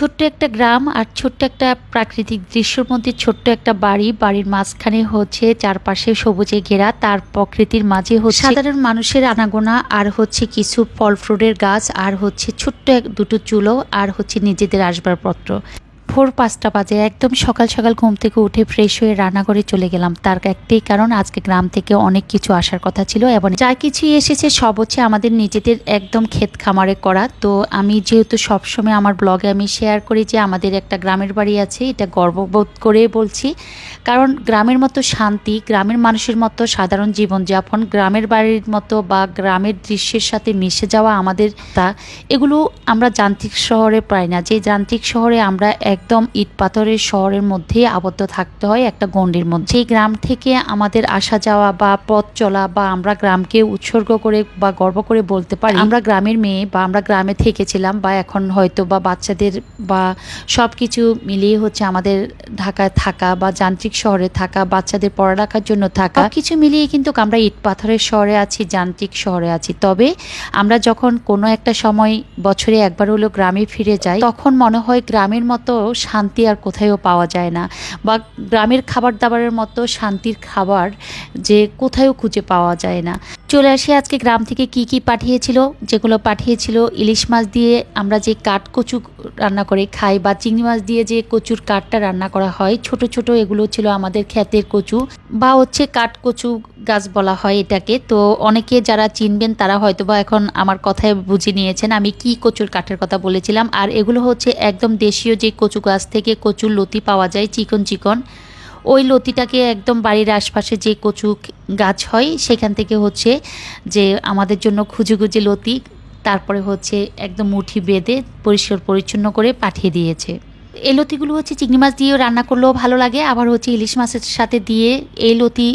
ছোট্ট একটা গ্রাম আর ছোট্ট একটা প্রাকৃতিক দৃশ্যর মধ্যে ছোট্ট একটা বাড়ি। বাড়ির মাঝখানে হচ্ছে চারপাশে সবুজে ঘেরা, তার প্রকৃতির মাঝে হচ্ছে সাধারণ মানুষের আনাগোনা, আর হচ্ছে কিছু ফল ফ্রুটের গাছ, আর হচ্ছে ছোট্ট এক দুটো চুলো আর হচ্ছে নিজেদের আসবাবপত্র। ভোর পাঁচটা বাজে, একদম সকাল সকাল ঘুম থেকে উঠে ফ্রেশ হয়ে রান্নাঘরে চলে গেলাম। তার একটাই কারণ, আজকে গ্রাম থেকে অনেক কিছু আসার কথা ছিল এবং যা কিছুই এসেছে সব হচ্ছে আমাদের নিজেদের একদম ক্ষেত খামারে করা। তো আমি যেহেতু সবসময় আমার ব্লগে আমি শেয়ার করি যে আমাদের একটা গ্রামের বাড়ি আছে, এটা গর্ববোধ করে বলছি। কারণ গ্রামের মতো শান্তি, গ্রামের মানুষের মতো সাধারণ জীবনযাপন, গ্রামের বাড়ির মতো বা গ্রামের দৃশ্যের সাথে মিশে যাওয়া আমাদের তা, এগুলো আমরা যান্ত্রিক শহরে পাই না। যে যান্ত্রিক শহরে আমরা একদম ইট পাথরের শহরের মধ্যে আবদ্ধ থাকতে হয় একটা গণ্ডির মধ্যে। সেই গ্রাম থেকে আমাদের আসা যাওয়া বা পথ চলা বা আমরা গ্রামকে উৎসর্গ করে বা গর্ব করে বলতে পারি, আমরা গ্রামের মেয়ে বা আমরা গ্রামে থেকেছিলাম বা এখন হয়তো বা বাচ্চাদের বা সব কিছু মিলিয়ে হচ্ছে আমাদের ঢাকায় থাকা বা যান্ত্রিক শহরে থাকা, বাচ্চাদের পড়ালেখার জন্য থাকা কিছু মিলিয়ে কিন্তু আমরা ইট পাথরের শহরে আছি, যান্ত্রিক শহরে আছি। তবে আমরা যখন কোনো একটা সময় বছরে একবার হলো গ্রামে ফিরে যাই, তখন মনে হয় গ্রামের মতো শান্তি আর কোথায়ও পাওয়া যায় না। বা গ্রামের খাবার দাবারের মতো শান্তির খাবার যে কোথায়ও খুঁজে পাওয়া যায় না। চলে আসি আজকে গ্রাম থেকে কি কি পাঠিয়েছিল, যেগুলো পাঠিয়েছিল, ইলিশ মাছ দিয়ে আমরা যে কাঠ কচু রান্না করে খাই বা চিংড়ি মাছ দিয়ে যে কচুর কাঠটা রান্না করা হয়, ছোট ছোট এগুলো ছিল আমাদের ক্ষেতের কচু বা হচ্ছে কাঠ কচু গাছ বলা হয় এটাকে। তো অনেকে যারা চিনবেন, তারা হয়তো বা এখন আমার কথায় বুঝে নিয়েছেন আমি কি কচুর কাঠের কথা বলেছিলাম। আর এগুলো হচ্ছে একদম দেশীয় যে কচু গাছ থেকে কচুর লতি পাওয়া যায়, চিকন চিকন। ওই লতিটাকে একদম বাড়ির আশপাশে যে কচু গাছ হয়, সেখান থেকে হচ্ছে যে আমাদের জন্য খুঁজে খুঁজে লতি, তারপরে হচ্ছে একদম মুঠি বেঁধে পরিষ্কার পরিচ্ছন্ন করে পাঠিয়ে দিয়েছে। এই লতিগুলো হচ্ছে চিংড়ি মাছ দিয়েও রান্না করলেও ভালো লাগে, আবার হচ্ছে ইলিশ মাছের সাথে দিয়ে এই লতি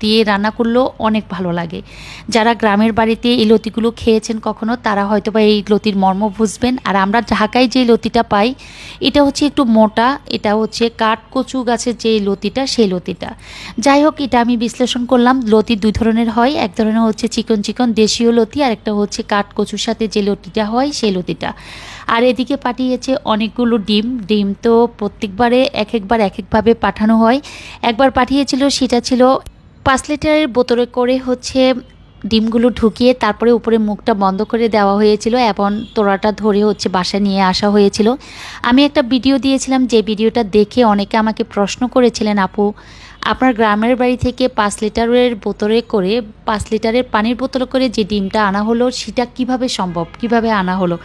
দিয়ে রান্না করলেও অনেক ভালো লাগে। যারা গ্রামের বাড়িতে এই লতিগুলো খেয়েছেন কখনো, তারা হয়তো বা এই লতির মর্ম বুঝবেন। আর আমরা ঢাকায় যে লতিটা পাই, এটা হচ্ছে একটু মোটা, এটা হচ্ছে কাঠ কচু গাছের যে লতিটা, সেই লতিটা। যাই হোক, এটা আমি বিশ্লেষণ করলাম। লতি দুই ধরনের হয়, এক ধরনের হচ্ছে চিকন চিকন দেশীয় লতি, আর একটা হচ্ছে কাঠ কচুর সাথে যে লতিটা হয়, সেই লতিটা। আর এদিকে পাঠিয়েছে অনেকগুলো ডিম। ডিম তো প্রত্যেকবারে এক একবার এক একভাবে পাঠানো হয়। একবার পাঠিয়েছিল, সেটা ছিল পাঁচ লিটারের বোতলে করে হচ্ছে ডিমগুলো ঢুকিয়ে তারপরে উপরে মুখটা বন্ধ করে দেওয়া হয়েছিল এবং তোড়াটা ধরে হচ্ছে বাসায় নিয়ে আসা হয়েছিল। আমি একটা ভিডিও দিয়েছিলাম, যে ভিডিওটা দেখে অনেকে আমাকে প্রশ্ন করেছিলেন, আপু, আপনার গ্রামের বাড়ি থেকে পাঁচ লিটারের বোতলে করে, পাঁচ লিটারের পানির বোতলে করে যে ডিমটা আনা হলো, সেটা কীভাবে সম্ভব? কীভাবে আনা হলো?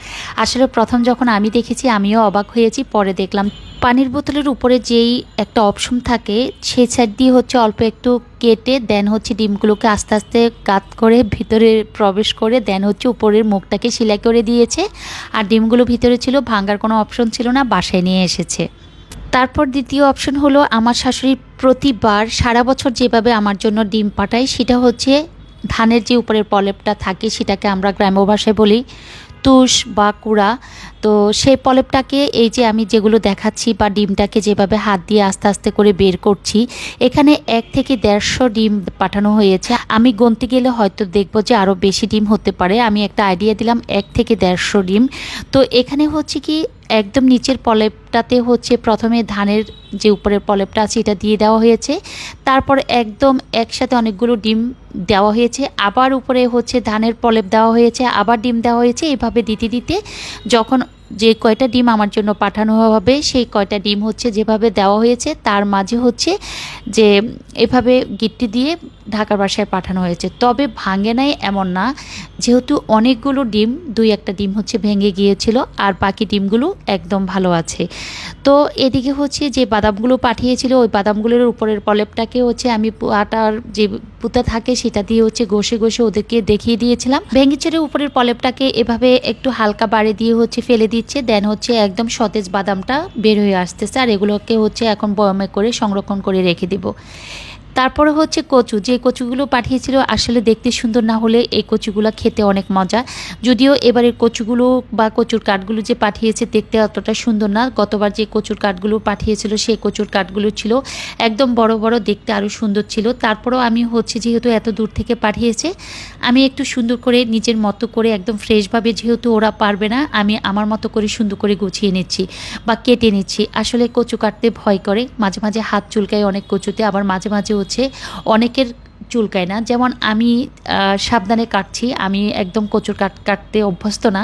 আসলে প্রথম যখন আমি দেখেছি, আমিও অবাক হয়েছি, পরে দেখলাম পানির বোতলের উপরে যেই একটা অপশন থাকে সেই সাইড দিয়ে হচ্ছে অল্প একটু কেটে দেন হচ্ছে ডিমগুলোকে আস্তে আস্তে কাত করে ভিতরে প্রবেশ করে দেন হচ্ছে উপরের মুখটাকে সেলাই করে দিয়েছে। আর ডিমগুলো ভিতরে ছিল, ভাঙ্গার কোনো অপশন ছিল না, বাসায় নিয়ে এসেছে। তারপর দ্বিতীয় অপশন হলো, আমার শাশুড়ি প্রতিবার সারা বছর যেভাবে আমার জন্য ডিম পাঠায়, সেটা হচ্ছে ধানের যে উপরের পলেপটা থাকে, সেটাকে আমরা গ্রাম্য ভাষায় বলি তুষ বা কুড়া, তো সেই পলেপটাকে এই যে আমি যেগুলো দেখাচ্ছি বা ডিমটাকে যেভাবে হাত দিয়ে আস্তে আস্তে করে বের করছি, এখানে এক থেকে দেড়শো ডিম পাঠানো হয়েছে। আমি গনতে গেলে হয়তো দেখব যে আরও বেশি ডিম হতে পারে। আমি একটা আইডিয়া দিলাম, এক থেকে দেড়শো ডিম। তো এখানে হচ্ছে কি একদম নিচের পলেপটাতে হচ্ছে প্রথমে ধানের যে উপরের পলেপটা আছে এটা দিয়ে দেওয়া হয়েছে। তারপর একদম একসাথে অনেকগুলো ডিম দেওয়া হয়েছে। আবার উপরে হচ্ছে ধানের পলেপ দেওয়া হয়েছে, আবার ডিম দেওয়া হয়েছে। এভাবে দিতে দিতে যখন যে কয়টা ডিম আমার জন্য পাঠানো হবে, সেই কয়টা ডিম হচ্ছে যেভাবে দেওয়া হয়েছে, তার মাঝে হচ্ছে যে এভাবে গিট্টি দিয়ে ঢাকার বাসায় পাঠানো হয়েছে। তবে ভাঙে নাই এমন না, যেহেতু অনেকগুলো ডিম, দুই একটা ডিম হচ্ছে ভেঙে গিয়েছিল, আর বাকি ডিমগুলো একদম ভালো আছে। তো এদিকে হচ্ছে যে বাদামগুলো পাঠিয়েছিল, ওই বাদামগুলোর উপরের পলেপটাকে হচ্ছে আমি আটার যে পুতা থাকে, সেটা দিয়ে হচ্ছে ঘষে ঘষে ওদেরকে দেখিয়ে দিয়েছিলাম। ভেঙে ছেড়ে উপরের পলেপটাকে এভাবে একটু হালকা বাড়ি দিয়ে হচ্ছে ফেলে দিচ্ছে দেন হচ্ছে একদম সতেজ বাদামটা বের হয়ে আসতেছে, আর এগুলোকে হচ্ছে এখন বয়মে করে সংরক্ষণ করে রেখে দিব। তারপরে হচ্ছে কচু। যে কচুগুলো পাঠিয়েছিল, আসলে দেখতে সুন্দর না হলে এই কচুগুলো খেতে অনেক মজা। যদিও এবারের কচুগুলো বা কচুর কাঠগুলো যে পাঠিয়েছে, দেখতে অতটা সুন্দর না। গতবার যে কচুর কাঠগুলো পাঠিয়েছিল, সেই কচুর কাঠগুলো ছিল একদম বড় বড়, দেখতে আরও সুন্দর ছিল। তারপরেও আমি হচ্ছে যেহেতু এত দূর থেকে পাঠিয়েছে, আমি একটু সুন্দর করে নিজের মতো করে একদম ফ্রেশভাবে যেহেতু ওরা পারবে না, আমি আমার মতো করে সুন্দর করে গুছিয়ে নিচ্ছি বা কেটে নিচ্ছি। আসলে কচু কাটতে ভয় করে। মাঝে মাঝে হাত চুলকায় অনেক কচুতে, আবার মাঝে মাঝে হচ্ছে অনেকের চুলকায় না। যেমন আমি সাবধানে কাটছি, আমি একদম কচুর কাট, কাটতে অভ্যস্ত না।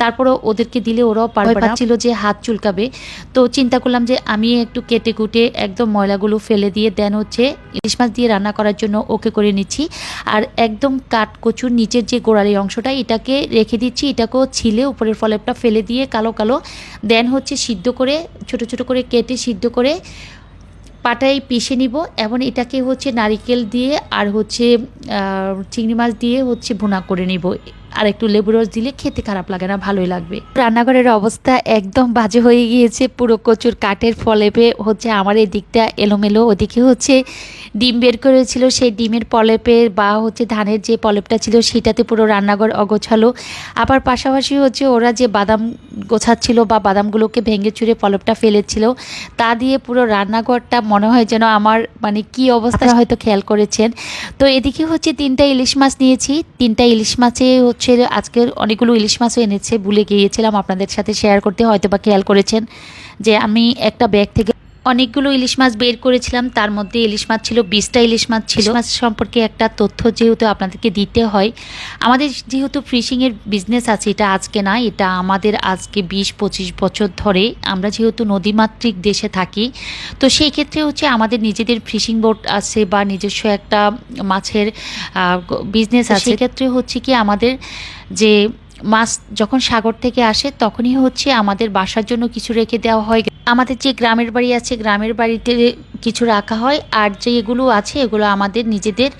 তারপরেও ওদেরকে দিলে ওরাও পারবে পাচ্ছিল যে হাত চুলকাবে। তো চিন্তা করলাম যে আমি একটু কেটে কুটে একদম ময়লাগুলো ফেলে দিয়ে দেন হচ্ছে ইলিশ মাছ দিয়ে রান্না করার জন্য ওকে করে নিচ্ছি। আর একদম কাট কচুর নিচের যে গোড়ালি অংশটা, এটাকে রেখে দিচ্ছি। এটাকেও ছিলে উপরের ফলেপটা ফেলে দিয়ে কালো কালো দেন হচ্ছে সিদ্ধ করে, ছোট ছোট করে কেটে সিদ্ধ করে পাটায় পিষে নিব এবং এটাকে হচ্ছে নারিকেল দিয়ে আর হচ্ছে চিংড়ি মাছ দিয়ে হচ্ছে ভুনা করে নিব। আর একটু লেবু রস দিলে খেতে খারাপ লাগে না ভালোই লাগবে। রান্নাঘরের অবস্থা একদম বাজে হয়ে গিয়েছে পুরো কচুর কাঠের ফলেপে হচ্ছে আমার এই দিকটা এলোমেলো ওদিকে হচ্ছে ডিম বের করেছিল সেই ডিমের পলেপে বা হচ্ছে ধানের যে পলেপটা ছিল সেটাতে পুরো রান্নাঘর অগোছালো। আবার পাশাপাশি হচ্ছে ওরা যে বাদাম গোছাচ্ছিল বা বাদামগুলোকে ভেঙে চুরে পলপটা ফেলেছিল তা দিয়ে পুরো রান্নাঘরটা মনে হয় যেন আমার মানে কি অবস্থা হয়তো খেয়াল করেছেন। তো এদিকে হচ্ছে তিনটা ইলিশ মাছ নিয়েছি তিনটা ইলিশ মাছে হচ্ছে আজকের অনেকগুলো ইলিশ মাছও এনেছে, ভুলে গিয়েছিলাম আপনাদের সাথে শেয়ার করতে হয়তো বা খেয়াল করেছেন যে আমি একটা ব্যাগ থেকে অনেকগুলো ইলিশ মাছ বের করেছিলাম তার মধ্যে ইলিশ মাছ ছিল বিশটা ইলিশ মাছ ছিল। মাছ সম্পর্কে একটা তথ্য যেহেতু আপনাদেরকে দিতে হয় আমাদের যেহেতু ফিশিংয়ের বিজনেস আছে এটা আজকে না এটা আমাদের আজকে বিশ পঁচিশ বছর ধরে আমরা যেহেতু নদীমাতৃক দেশে থাকি তো সেই ক্ষেত্রে হচ্ছে আমাদের নিজেদের ফিশিং বোট আছে বা নিজস্ব একটা মাছের বিজনেস আছে। সেক্ষেত্রে হচ্ছে কি আমাদের যে মাছ যখন সাগর থেকে আসে, তখনই হচ্ছে আমাদের বাসার জন্য কিছু রেখে দেওয়া হয়। আমাদের যে গ্রামের বাড়ি আছে, গ্রামের বাড়িতে কিছু রাখা হয় আর যে এগুলো আছে এগুলো আমাদের নিজেদের,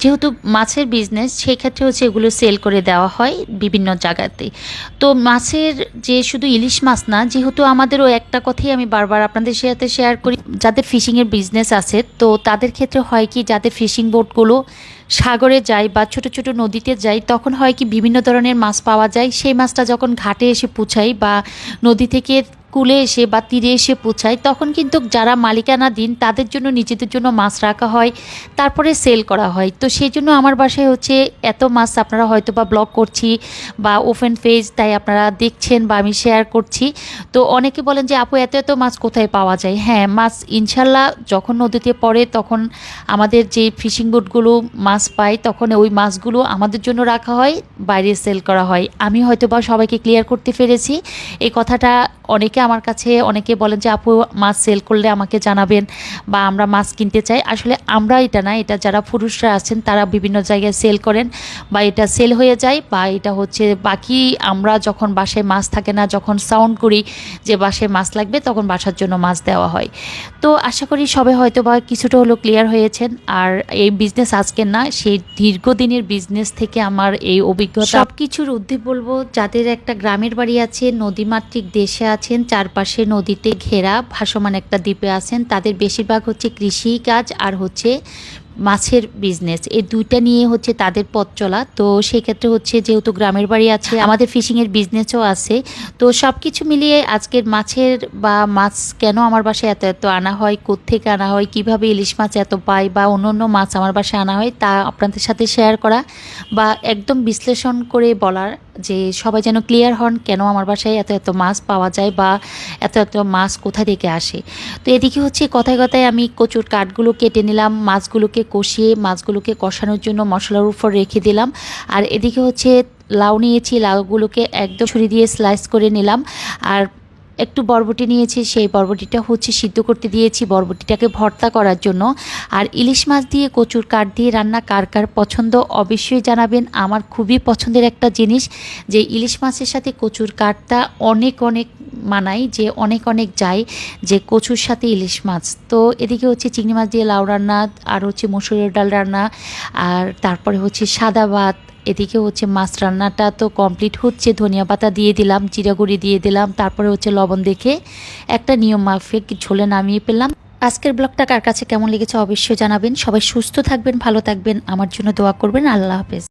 যেহেতু মাছের বিজনেস সেই ক্ষেত্রে হচ্ছে এগুলো সেল করে দেওয়া হয় বিভিন্ন জায়গাতে। তো মাছের যে শুধু ইলিশ মাছ না, যেহেতু আমাদেরও একটা কথাই আমি বারবার আপনাদের সাথে শেয়ার করি, যাদের ফিশিংয়ের বিজনেস আছে, তো তাদের ক্ষেত্রে হয় কি যাদের ফিশিং বোটগুলো সাগরে যায় বা ছোট ছোট নদীতে যায়, তখন হয় কি বিভিন্ন ধরনের মাছ পাওয়া যায়। সেই মাছটা যখন ঘাটে এসে পুছাই বা নদী থেকে কুলে এসে বা তীরে এসে পৌঁছায়, তখন কিন্তু যারা মালিকানা দিন তাদের জন্য নিজেদের জন্য মাছ রাখা হয়, তারপরে সেল করা হয়। তো সেই জন্য আমার বাসায় হচ্ছে এত মাছ আপনারা হয়তো বা ব্লগ করছি বা ওপেন পেজ তাই আপনারা দেখছেন বা আমি শেয়ার করছি। তো অনেকে বলেন যে, আপু, এত এত মাছ কোথায় পাওয়া যায়? হ্যাঁ মাছ ইনশাল্লাহ যখন নদীতে পড়ে তখন আমাদের যে ফিশিং বোটগুলো মাছ পায়, তখন ওই মাছগুলো আমাদের জন্য রাখা হয়, বাইরে সেল করা হয়। আমি হয়তো বা সবাইকে ক্লিয়ার করতে পেরেছি। এই কথাটা অনেকে আমার কাছে অনেকে বলেন যে, আপু, মাছ সেল করলে আমাকে জানাবেন বা আমরা মাছ কিনতে চাই। আসলে আমরা এটা না, এটা যারা পুরুষরা আছেন, তারা বিভিন্ন জায়গায় সেল করেন বা এটা সেল হয়ে যায় বা এটা হচ্ছে বাকি আমরা যখন বাসায় মাছ থাকে না, যখন সাউন্ড করি যে বাসায় মাছ লাগবে, তখন বাসার জন্য মাছ দেওয়া হয়। তো আশা করি সবে হয়তো বা কিছুটা হলো ক্লিয়ার হয়েছেন। আর এই বিজনেস আজকের না, সেই দীর্ঘদিনের বিজনেস থেকে আমার এই অভিজ্ঞতা সব কিছুর ঊর্ধ্বে বলব, যাদের একটা গ্রামের বাড়ি আছে, নদীমাতৃক দেশে আছেন চারপাশে নদীতে ঘেরা ভাসমান একটা দ্বীপে আছেন। তাদের বেশিরভাগ হচ্ছে কৃষি কাজ আর হচ্ছে মাছের বিজনেস এই দুইটা নিয়ে হচ্ছে তাদের পথ চলা। তো সেক্ষেত্রে হচ্ছে যেহেতু গ্রামের বাড়ি আছে, আমাদের ফিশিংয়ের বিজনেসও আছে। তো সব কিছু মিলিয়ে আজকের মাছের বা মাছ কেন আমার বাসায় এত এত আনা হয়, কোত্থেকে আনা হয়, কীভাবে ইলিশ মাছ এত পাই বা অন্য অন্য মাছ আমার বাসায় আনা হয়, তা আপনাদের সাথে শেয়ার করা বা একদম বিশ্লেষণ করে বলার যে সবাই যেন ক্লিয়ার হন কেন আমার বাসায় এত এত মাছ পাওয়া যায় বা এত এত মাছ কোথা থেকে আসে। তো এদিকে হচ্ছে কথায় কথায় আমি কচুর কাঠগুলো কেটে নিলাম, মাছগুলোকে কষিয়ে, মাছগুলোকে কষানোর জন্য মশলার উপর রেখে দিলাম। আর এদিকে হচ্ছে লাউ নিয়েছি, লাউগুলোকে একদম ছুরি দিয়ে স্লাইস করে নিলাম। আর একটু বরবটি নিয়েছি, সেই বরবটিটা হচ্ছে সিদ্ধ করতে দিয়েছি। বরবটিটাকে ভর্তা করার জন্য। আর ইলিশ মাছ দিয়ে কচুর কাঠ দিয়ে রান্না কার কার পছন্দ অবশ্যই জানাবেন। আমার খুবই পছন্দের একটা জিনিস যে ইলিশ মাছের সাথে কচুর কাঠটা অনেক অনেক মানাই যে অনেক অনেক যায় যে কচুর সাথে ইলিশ মাছ। তো এদিকে হচ্ছে চিংড়ি মাছ দিয়ে লাউ রান্না, আর হচ্ছে মসুরের ডাল রান্না, আর তারপরে হচ্ছে সাদা ভাত এদিকে হচ্ছে মাছ রান্নাটা তো কমপ্লিট হচ্ছে, ধনিয়া পাতা দিয়ে দিলাম জিরাগুড়ি দিয়ে দিলাম, তারপরে হচ্ছে লবণ দেখে একটা নিয়ম মাফিক ঝোলে নামিয়ে পেলাম। আজকের ব্লগটা কার কাছে কেমন লেগেছে অবশ্যই জানাবেন। সবাই সুস্থ থাকবেন, ভালো থাকবেন, আমার জন্য দোয়া করবেন। আল্লাহ হাফেজ।